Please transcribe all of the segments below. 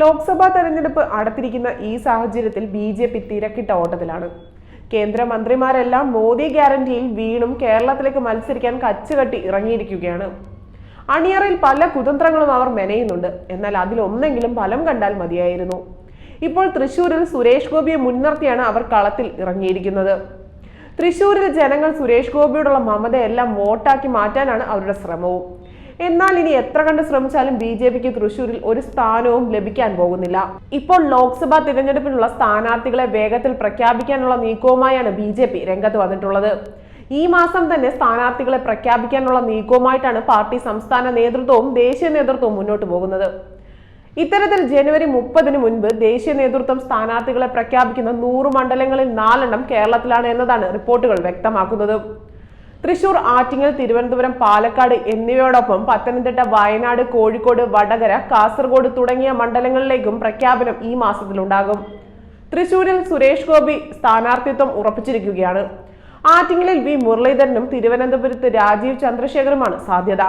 ലോക്സഭാ തെരഞ്ഞെടുപ്പ് അടുത്തിരിക്കുന്ന ഈ സാഹചര്യത്തിൽ ബി ജെ പി തിരക്കിട്ട ഓട്ടത്തിലാണ്. കേന്ദ്രമന്ത്രിമാരെല്ലാം മോദി ഗ്യാരണ്ടിയിൽ വീണും കേരളത്തിലേക്ക് മത്സരിക്കാൻ കച്ചുകെട്ടി ഇറങ്ങിയിരിക്കുകയാണ്. അണിയറയിൽ പല കുതന്ത്രങ്ങളും അവർ മെനയുന്നുണ്ട്. എന്നാൽ അതിലൊന്നെങ്കിലും ഫലം കണ്ടാൽ മതിയായിരുന്നു. ഇപ്പോൾ തൃശൂരിൽ സുരേഷ് ഗോപിയെ മുൻനിർത്തിയാണ് അവർ കളത്തിൽ ഇറങ്ങിയിരിക്കുന്നത്. തൃശൂരിൽ ജനങ്ങൾ സുരേഷ് ഗോപിയോടുള്ള മമതയെല്ലാം വോട്ടാക്കി മാറ്റാനാണ് അവരുടെ ശ്രമവും. എന്നാൽ ഇനി എത്ര കണ്ട് ശ്രമിച്ചാലും ബി ജെ പിക്ക് തൃശൂരിൽ ഒരു സ്ഥാനവും ലഭിക്കാൻ പോകുന്നില്ല. ഇപ്പോൾ ലോക്സഭാ തിരഞ്ഞെടുപ്പിനുള്ള സ്ഥാനാർത്ഥികളെ വേഗത്തിൽ പ്രഖ്യാപിക്കാനുള്ള നീക്കവുമായാണ് ബി ജെ പി രംഗത്ത് വന്നിട്ടുള്ളത്. ഈ മാസം തന്നെ സ്ഥാനാർത്ഥികളെ പ്രഖ്യാപിക്കാനുള്ള നീക്കവുമായിട്ടാണ് പാർട്ടി സംസ്ഥാന നേതൃത്വവും ദേശീയ നേതൃത്വവും മുന്നോട്ട് പോകുന്നത്. ഇത്തരത്തിൽ ജനുവരി മുപ്പതിന് മുൻപ് ദേശീയ നേതൃത്വം സ്ഥാനാർത്ഥികളെ പ്രഖ്യാപിക്കുന്ന നൂറ് മണ്ഡലങ്ങളിൽ നാലെണ്ണം കേരളത്തിലാണ് എന്നതാണ് റിപ്പോർട്ടുകൾ വ്യക്തമാക്കുന്നത്. തൃശൂർ ആറ്റിങ്ങൽ തിരുവനന്തപുരം പാലക്കാട് എന്നിവയോടൊപ്പം പത്തനംതിട്ട വയനാട് കോഴിക്കോട് വടകര കാസർഗോഡ് തുടങ്ങിയ മണ്ഡലങ്ങളിലേക്കും പ്രഖ്യാപനം ഈ മാസത്തിലുണ്ടാകും. തൃശൂരിൽ സുരേഷ് ഗോപി സ്ഥാനാർത്ഥിത്വം ഉറപ്പിച്ചിരിക്കുകയാണ്. ആറ്റിങ്ങലിൽ വി. മുരളീധരനും തിരുവനന്തപുരത്ത് രാജീവ് ചന്ദ്രശേഖറുമാണ് സാധ്യത.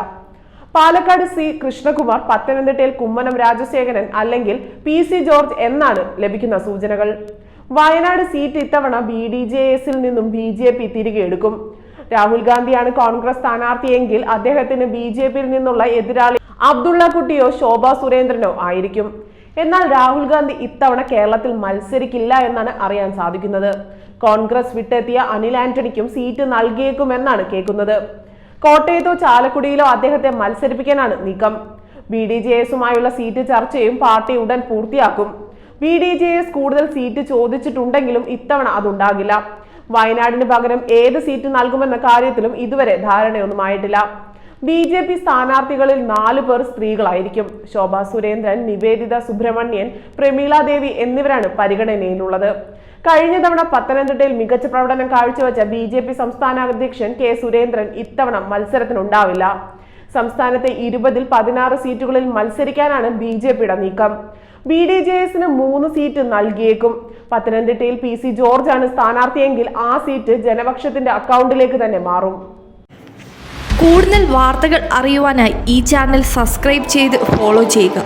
പാലക്കാട് സി. കൃഷ്ണകുമാർ പത്തനംതിട്ടയിൽ കുമ്മനം രാജശേഖരൻ അല്ലെങ്കിൽ പി. സി. ജോർജ് എന്നാണ് ലഭിക്കുന്ന സൂചനകൾ. വയനാട് സീറ്റ് ഇത്തവണ ബി ഡി ജെ എസിൽ നിന്നും ബി ജെ പി തിരികെ എടുക്കും. രാഹുൽ ഗാന്ധിയാണ് കോൺഗ്രസ് സ്ഥാനാർത്ഥിയെങ്കിൽ അദ്ദേഹത്തിന് ബി ജെ പിയിൽ നിന്നുള്ള എതിരാളി അബ്ദുള്ള കുട്ടിയോ ശോഭ സുരേന്ദ്രനോ ആയിരിക്കും. എന്നാൽ രാഹുൽ ഗാന്ധി ഇത്തവണ കേരളത്തിൽ മത്സരിക്കില്ല എന്നാണ് അറിയാൻ സാധിക്കുന്നത്. കോൺഗ്രസ് വിട്ടെത്തിയ അനിൽ ആന്റണിക്കും സീറ്റ് നൽകിയേക്കുമെന്നാണ് കേൾക്കുന്നത്. കോട്ടയത്തോ ചാലക്കുടിയിലോ അദ്ദേഹത്തെ മത്സരിപ്പിക്കാനാണ് നീക്കം. ബി ഡി ജെ എസുമായുള്ള സീറ്റ് ചർച്ചയും പാർട്ടി ഉടൻ പൂർത്തിയാക്കും. ബി ഡി ജെ എസ് കൂടുതൽ സീറ്റ് ചോദിച്ചിട്ടുണ്ടെങ്കിലും ഇത്തവണ അതുണ്ടാകില്ല. വയനാടിന് പകരം ഏത് സീറ്റ് നൽകുമെന്ന കാര്യത്തിലും ഇതുവരെ ധാരണയൊന്നുമായിട്ടില്ല ബി ജെ പി സ്ഥാനാർത്ഥികളിൽ നാലു പേർ സ്ത്രീകളായിരിക്കും. ശോഭ സുരേന്ദ്രൻ നിവേദിത സുബ്രഹ്മണ്യൻ പ്രമീള ദേവി എന്നിവരാണ് പരിഗണനയിലുള്ളത്. കഴിഞ്ഞ തവണ പത്തനംതിട്ടയിൽ മികച്ച പ്രകടനം കാഴ്ചവെച്ച ബി ജെ പി സംസ്ഥാന അധ്യക്ഷൻ കെ സുരേന്ദ്രൻ ഇത്തവണ മത്സരത്തിനുണ്ടാവില്ല. സംസ്ഥാനത്തെ ഇരുപതിൽ പതിനാറ് സീറ്റുകളിൽ മത്സരിക്കാനാണ് ബി ജെ പിയുടെ നീക്കം. ബി ഡി ജെ എസിന് മൂന്ന് സീറ്റ് നൽകിയേക്കും. പത്തനംതിട്ടയിൽ പി സി ജോർജ് ആണ് സ്ഥാനാർത്ഥിയെങ്കിൽ ആ സീറ്റ് ജനപക്ഷത്തിന്റെ അക്കൗണ്ടിലേക്ക് തന്നെ മാറും. കൂടുതൽ വാർത്തകൾ അറിയുവാനായി ഈ ചാനൽ സബ്സ്ക്രൈബ് ചെയ്ത് ഫോളോ ചെയ്യുക.